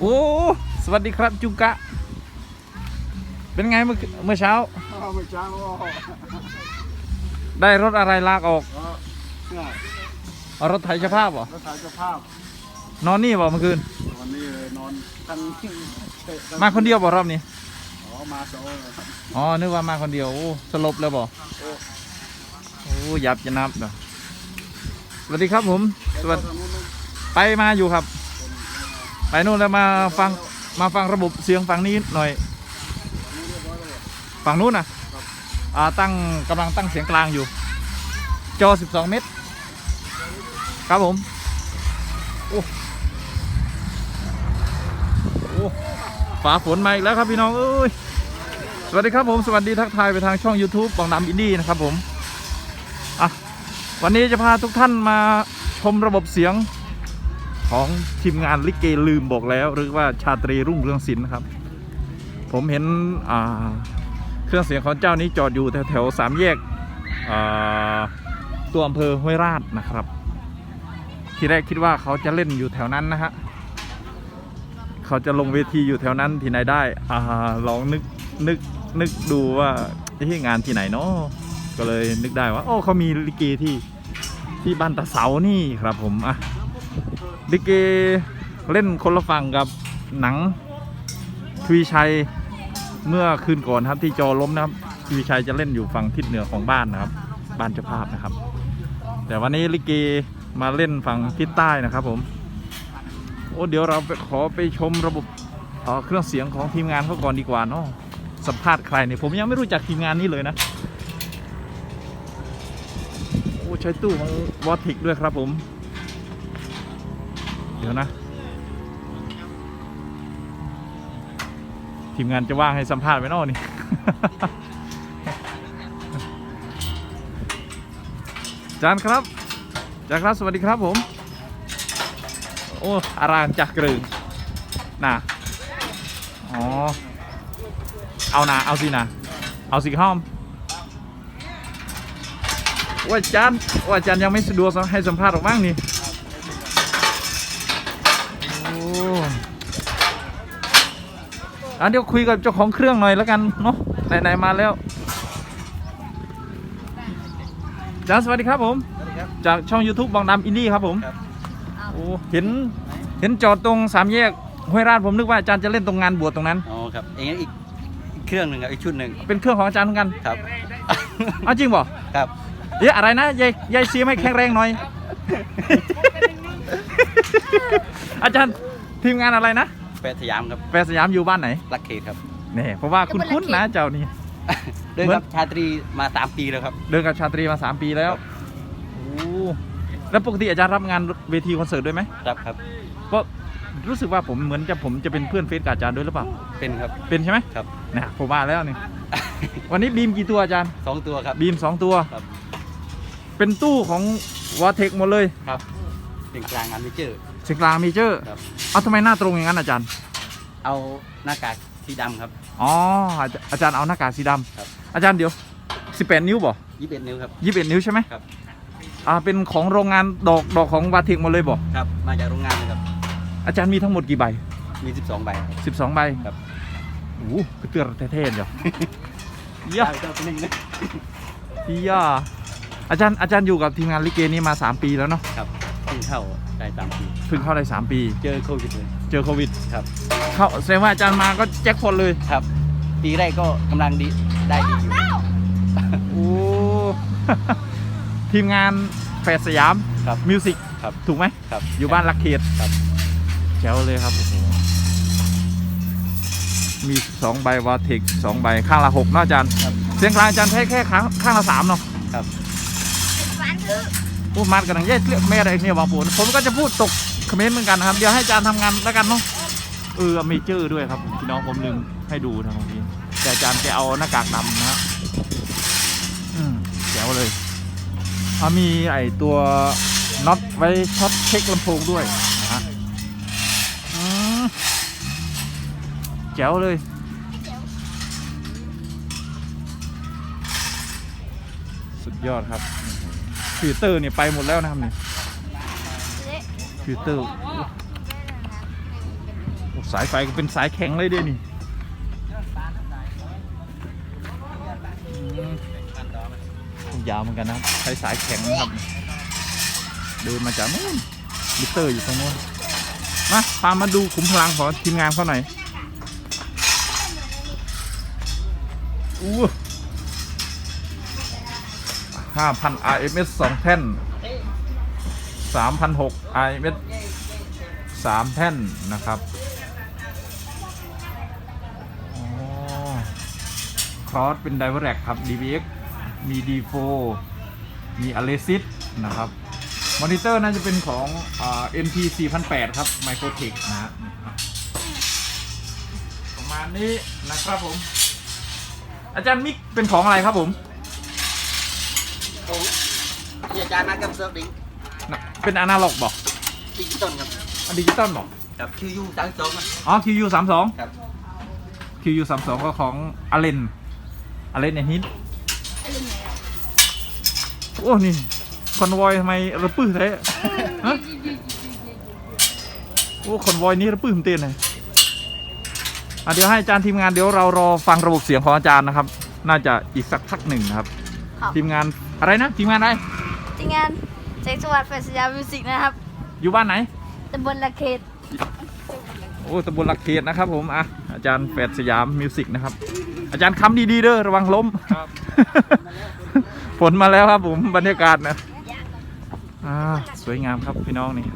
โอ้สวัสดีครับจุกะ เป็นไงเมื่อเมื่อเช้า เอาไม่จ้างก็ได้รถอะไรลากออกเนี่ยเอารถไถสภาพเหรอรักษาเจ้าภาพนอนนี่บ่เมื่อคืน วันนี้เลยนอนทั้งเตะทั้งมาคนเดียวบ่รอบนี้ อ๋อมาโซ่เลยอ๋อ นึกว่ามาคนเดียวโอ้สลบแล้วบ่โอ้ยับจะนับเนาะสวัสดีครับผม สวัสดีทางนู้นไปมาอยู่ครับ ไปนู่นแล้วมาฟังมาฟังระบบเสียงฝั่งนี้หน่อย ฝั่งนู้นนะอ่าตั้งกำลังตั้งเสียงกลางอยู่ จอ 12 เมตร ครับผม โอ้โอ้ฝาฝนมาอีกแล้วครับพี่น้องเอ้ยสวัสดีครับผมสวัสดีทักทายไปทางช่อง YouTube บองดำอินดี้นะครับผมอะวันนี้จะพาทุกท่านมาชมระบบเสียง ของทีมงานลิเกลืมบอกแล้ว หรือว่าชาตรีรุ่งเรืองศิลป์นะครับ ผมเห็นเครื่องเสียงของเจ้านี้จอดอยู่แถวแถวๆสามแยกตัวอำเภอห้วยราชนะครับ ทีแรกคิดว่าเขาจะเล่นอยู่แถวนั้นนะฮะเขาจะลงเวทีอยู่แถวนั้นที่ไหนได้อ่าลองนึกนึกนึกดูว่าที่งานที่ไหนเนาะก็เลยนึกได้ว่า โอ้เขามีลิเกที่ที่บ้านตะเสานี่ครับผมอะ ลิเกเล่นคนละฝั่งกับหนังทวีชัยเมื่อคืนก่อนครับที่จอล้มนะครับทวีชัยจะเล่นอยู่ฝั่งทิศเหนือของบ้านนะครับ บ้านเจ้าภาพนะครับ แต่วันนี้ลิเกมาเล่นฝั่งทิศใต้นะครับผมโอ้เดี๋ยวเราขอไปชมระบบเเครื่องเสียงของทีมงานเขาก่อนดีกว่าเนาะสัมภาษณ์ใครเนี่ยผมยังไม่รู้จักทีมงานนี้เลยนะโอ้ใช้ตู้ของวอติกด้วยครับผม ดี๋ยวนะ ทีมงานจะว่างให้สัมภาษณ์ไหมเนอนี่จานครับจานครับสวัสดีครับผม โอ้อารามจักกรึงน่ะอ๋อ เอานะเอาสินะเอาสิห้อมว่าจานว่าจานยังไม่สะดวกให้สัมภาษณ์หรอกบ้างนี่โอ้ อะเดี๋ยวคุยกับเจ้าของเครื่องหน่อยแล้วกันเนาะไหนๆมาแล้วจานสวัสดีครับผมสวัสดีครับจากช่อง YouTube บางดำอินดี้ครับผมครับโอ้เห็นเห็นจอดตรงสามแยกห้วยราชผมนึกว่าอาจารย์จะเล่นตรงงานบวชตรงนั้นอ๋อครับอย่างนั้นอีกอีกเครื่องหนึ่งครับอีกชุดหนึ่งเป็นเครื่องของอาจารย์เหมือนกันครับอ้าวจริงบ่ครับเดี๋ยวอะไรนะยายยายซีไม่แข็งแรงหน่อย อาจารย์ทีมงานอะไรนะ แปดสยามครับแปรสยามอยู่บ้านไหนลักเขตครับนี่เพราะว่าคุ้นๆนะเจ้านี่ เดินเหมือนกับชาตรีมาสามปีแล้วครับ เดินกับชาตรีมา 3 ปีแล้วโอ้แล้วปกติอาจารย์รับงานเวทีคอนเสิร์ตด้วยไหมรับครับเพราะรู้สึกว่าผมเหมือนจะผมจะเป็นเพื่อนเฟซกับอาจารย์ด้วยหรือเปล่า เป็นครับ เป็นใช่ไหมครับ นะผมว่าแล้วนี่ วันนี้บีมกี่ตัวอาจารย์สองตัวครับ บีม2ตัว ครับ เป็นตู้ของวอเทคหมดเลยครับเป็นกลางงานมิเจอร์ สิงกลางมีเจอร์ครับ เอาทำไมหน้าตรงอย่างนั้นอาจารย์ เอาหน้ากากสีดำครับ อ๋ออาจอาจารย์เอาหน้ากากสีดำครับ อาจารย์เดี๋ยว 18 นิ้วบ่ยี่สิบเอ็ดนิ้วครับ21นิ้วใช่ไหมครับ อ่าเป็นของโรงงานดอกดอกของวาเทคหมดเลยบ่ครับ มาจากโรงงานเลยครับ อาจารย์มีทั้งหมดกี่ใบ มีสิบสองใบครับ 12 ใบครับ โอ้โหกระเตือนเท่ๆเดี๋ยว เยอะเจ้าตัวหนึงนะพี่ย่าอาจารย์อาจารย์อยู่กับทีมงานลิเกนี้มา 3 ปีแล้วเนาะครับเพิ่งเข้าได้สามปีเพิ่งเข้าได้3ปี เจอโควิดเลยเจอโควิดครับ เข้าแสดงว่าอาจารย์มาก็แจ็คพอตเลยครับปีแรกก็กำลังดีได้ดีอยู่โอ้ ทีมงานแฝดสยามครับมิวสิกครับถูกไหมครับอยู่บ้านลักเขตครับแจ๋วเลยครับโอ้โหมี2ใบวาเทคสองใบข้างละหกเนาะอาจารย์ ครับ เสียงกลางอาจารย์ใช้แค่ข้างข้างละสามเนาะครับ พูดมันกันอย่างเย่เรียกแม่อะไรเนี่ยบางปูนผมก็จะพูดตกคอมเมนต์เหมือนกันนะครับเดี๋ยวให้อาจารย์ทำงานแล้วกันเนาะเออเมเจอร์ด้วยครับพี่น้องผมลืมให้ดูทางนี้แต่อาจารย์แกเอาหน้ากากดำนะฮะอืมแจ๋วเลยเอามีไอตัวน็อตไว้ช็อตเช็คลำโพงด้วยนะฮะแจ๋วเลยสุดยอดครับ ฟิลเตอร์เนี่ยไปหมดแล้วนะครับเนี่ยฟิลเตอร์โอ้สายไฟก็เป็นสายแข็งเลยเดี๋ยวนี่อืมยาวเหมือนกันนะใช้สายแข็งนะครับ เดินมาจากนู้นลิเตอร์อยู่ตรงนู้นมาพามาดูขุมพลังของทีมงานเขาหน่อยอู้ ห้าพัน RMS สองแท่นสามพันหก RMS สามแท่นนะครับครอสเป็นไดเวอร์แรกครับ DBX มี D4 มี a l e s i s นะครับ มอนิเตอร์น่าจะเป็นของอ MT 4008 ครับ Microtech นะฮะประมาณนี้นะครับผม อาจารย์มิกเป็นของอะไรครับผม ผมที่อาจารย์นัดกับเซิร์ฟดิงน่ะเป็นอนาล็อกบอกดิจิตอลครับดิจิตอลบอกกับคิวยูตั้งโจ๊กนะอ๋อ QU 32 ครับ QU 32ก็ของอเลนอเลนเนี่ยฮิตโอ้ นี่ คอนวอยทำไมระปื้อแท้ฮะโอ้ คอนวอยนี้ระปื้อมเต้นเลยอะเดี๋ยวให้อาจารย์ทีมงานเดี๋ยวเรารอฟังระบบเสียงของอาจารย์นะครับ น่าจะอีกสักพักหนึ่งนะครับครับทีมงาน อะไรนะทีมงานอะไรทีมงานเซ็กสวัสดิ์แฟนสยามมิวสิกนะครับ อยู่บ้านไหนตำบลละเขตโอ้ตำบลหลักเขตนะครับผมอะอาจารย์แฟดสยามมิวสิกนะครับ อาจารย์ค้ำดีๆเด้อระวังล้มครับฝนมาแล้วครับผมบรรยากาศนะอ่าสวยงามครับพี่น้องนี่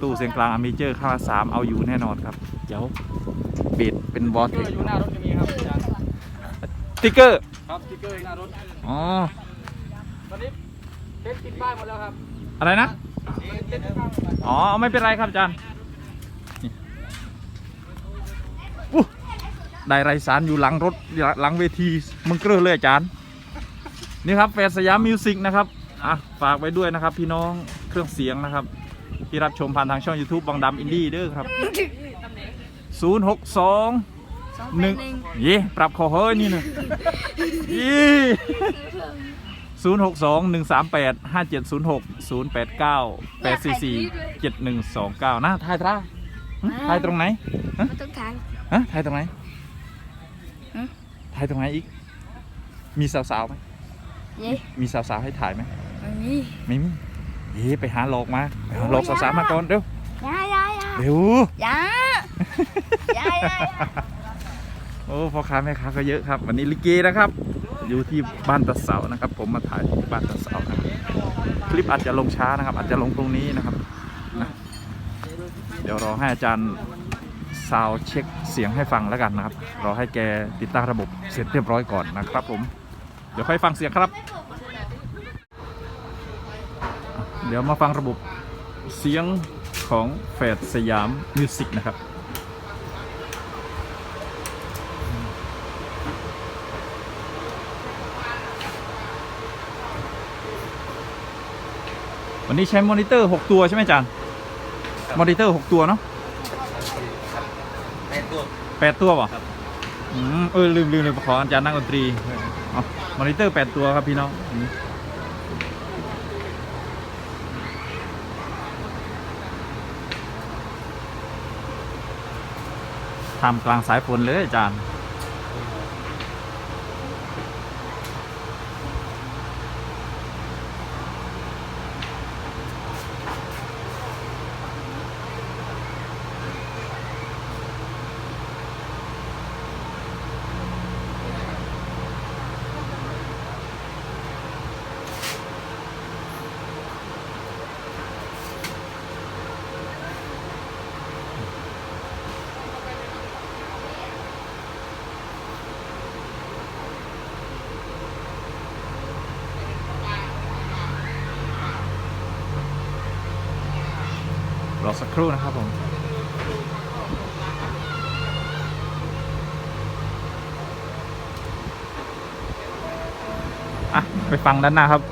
ตู้เสียงกลางอเมเจอร์ค่าสามเอาอยู่แน่นอนครับ เดี๋ยวเบสเป็นวอลสติ๊กเกอร์อยู่หน้ารถจะมีครับอาจารย์ติ๊กเกอร์ครับสติ๊กเกอร์อยู่หน้ารถอ๋อ ตอนนี้เต็นท์ติดป้ายหมดแล้วครับอะไรนะ เต็นท์ติดป้ายหมดแล้วอ๋อ ไม่เป็นไรครับอาจารย์นี่อู้ได้ไรสารอยู่หลังรถหลังเวทีมึงเกลือเลยอาจารย์ นี่ครับแฟนสยามมิวสิกนะครับ อะ ฝากไว้ด้วยนะครับ พี่น้องเครื่องเสียงนะครับ ที่รับชมผ่านทางช่อง YouTube บางดำอินดี้เด้อครับ 062 สองหหนึ่นึ่งงเย่ปรับคอเฮ้ยนี่นะยี่ ศูนย์หกสองหนึ่งสามแปดห้าเจ็ดศูนย์หกศูนย์แปดเก้าแปดสี่สี่เจ็ดหนึ่งสองเก้านะทายตราหึทายตรงไหนมาต้องทางฮะทายตรงไหนฮะทายตรงไหนอีก มีสาวๆไหมเย่มีสาวๆให้ถ่ายไหมไม่มีไม่มีเย่ไปหาหลอกมาไปหาหลอกสาวๆมาก่อนเร็วอยาอยาอยาเร็วอยาอยาอยาโอ้พ่อค้าแม่ค้าก็เยอะครับ วันนี้ลิเกนะครับ อยู่ที่บ้านตะเสานะครับ ผมมาถ่ายที่บ้านตะเสานะครับคลิปอาจจะลงช้านะครับ อาจจะลงตรงนี้นะครับนะเดี๋ยวรอให้อาจารย์ซาวเช็คเสียงให้ฟังแล้วกันนะครับรอให้แกติดตั้งระบบเสร็จเรียบร้อยก่อนนะครับ ผม เดี๋ยวค่อยฟังเสียงครับ เดี๋ยวมาฟังระบบเสียงของแฟดสยามมิวสิกนะครับ วันนี้ใช้มอนิเตอร์ 6 ตัวใช่ไหมอาจารย์มอนิเตอร์ 6 ตัวเนาะเป็นตัว8ตัวป่ะครับอืมเออลืมลืมเลยขออาจารย์นักดนตรีเอามอนิเตอร์8ตัวครับพี่น้องอืมทำกลางสายฝนเลยอาจารย์ รอสักครู่นะครับผมอะไปฟังด้านหน้าครับ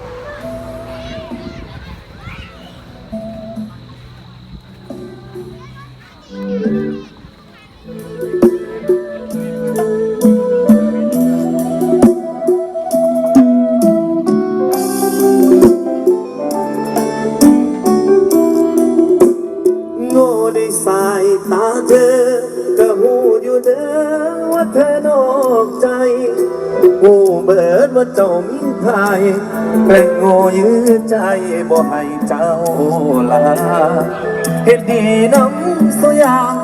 เจ้ามีพายแกล้งโง่ยื้อใจบ่ให้เจ้าลาเฮ็ดดีน้ำสุยาง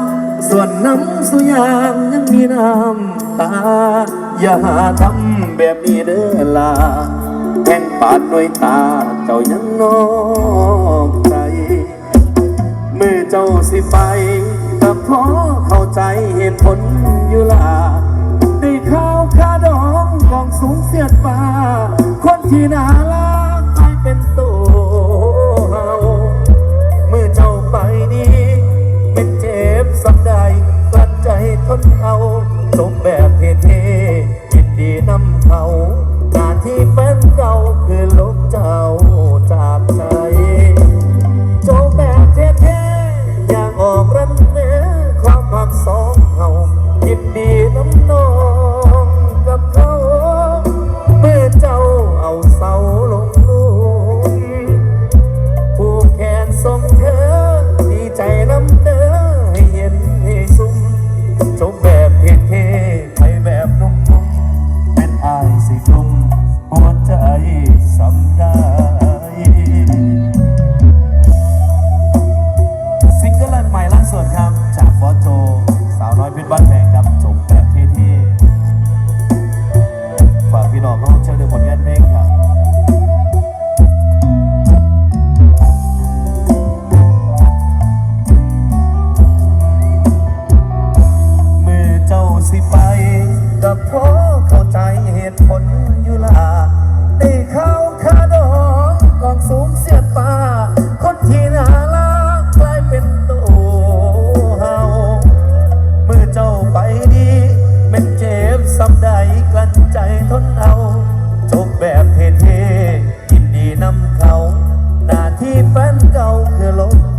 ส่วนน้ำสุยางยังมีน้ำตา อย่าหาทำแบบนี้เด้อลาแห่งปาดด้วยตาเจ้ายังนอกใจ เมื่อเจ้าสิไปก็เพราะเข้าใจเหตุผลอยู่ล่ะได้ข้า องกองสูงเสียดฟ้า คนที่น่ารักไปเป็นตัวเฮามือเจ้าไปนี้ เป็นเจ็บสำใดกลัดใจทนเอาจบแบบเท่ๆยินดีนำเขาหน้าที่เป็นเก่าคือลบเจ้าจากใจโจงแบบเท่ๆอยากออกรันเนื้อความหักสองเฮายินดีนำ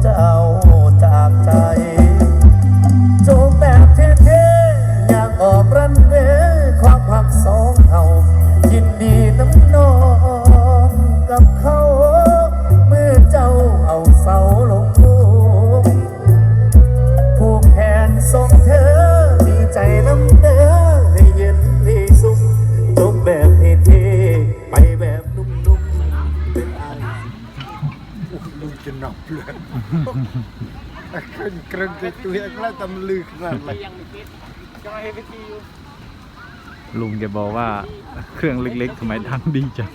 คือ jenoblan. Keren-keren itu ya kalau temlu keren ลุงแกบอกว่าเครื่องเล็กๆทำไมดังดีจัง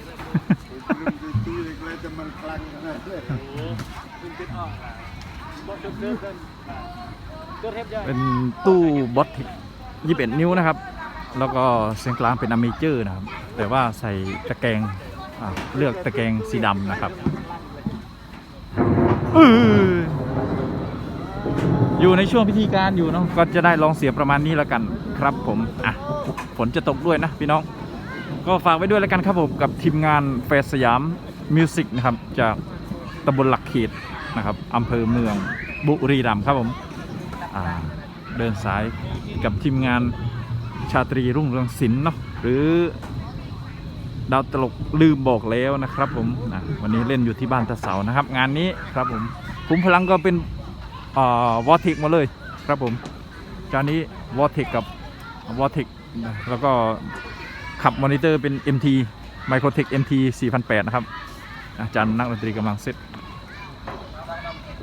เป็นตู้บอส21นิ้วนะครับ แล้วก็เสียงกลางเป็นอเมเจอร์นะครับ แต่ว่าใส่ตะแกรงเลือกตะแกรงสีดำนะครับ อยู่ในช่วงพิธีการอยู่เนาะก็จะได้ลองเสียประมาณนี้แล้วกันครับผมอะฝนจะตกด้วยนะพี่น้อง ก็ฝากไว้ด้วยแล้วกันครับผมกับทีมงานเฟสสยามมิวสิกนะครับจากตำบลหลักเขตนะครับอำเภอเมืองบุรีรัมย์ครับผมเดินสายกับทีมงานชาตรีรุ่งเรืองศิลป์เนาะหรือ ดาวตลกลืมบอกแล้วนะครับผมอะวันนี้เล่นอยู่ที่บ้านตะเสานะครับ งานนี้ครับผมคุ้มพลังก็เป็นวอเทคมาเลยครับผมจานนี้วอทคกับวอเทคแล้วก็ขับมอนิเตอร์เป็น MT Microtech MT 4008 นะครับ อาจารย์นักดนตรีกำลังเซต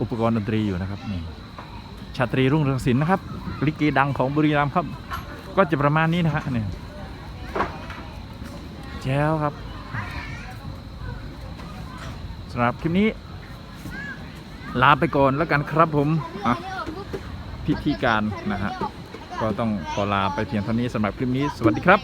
อุปกรณ์ดนตรีอยู่นะครับนี่ชาตรีรุ่งเรืองศิลป์นะครับลิเกดังของบุรีรัมย์ครับ ก็จะประมาณนี้นะฮะเนี่ย แจ้วครับสำหรับคลิปนี้ ลาไปก่อนแล้วกันครับผมอะพิธีการนะฮะก็ต้องขอลาไปเพียงเท่านี้สำหรับคลิปนี้ สวัสดีครับ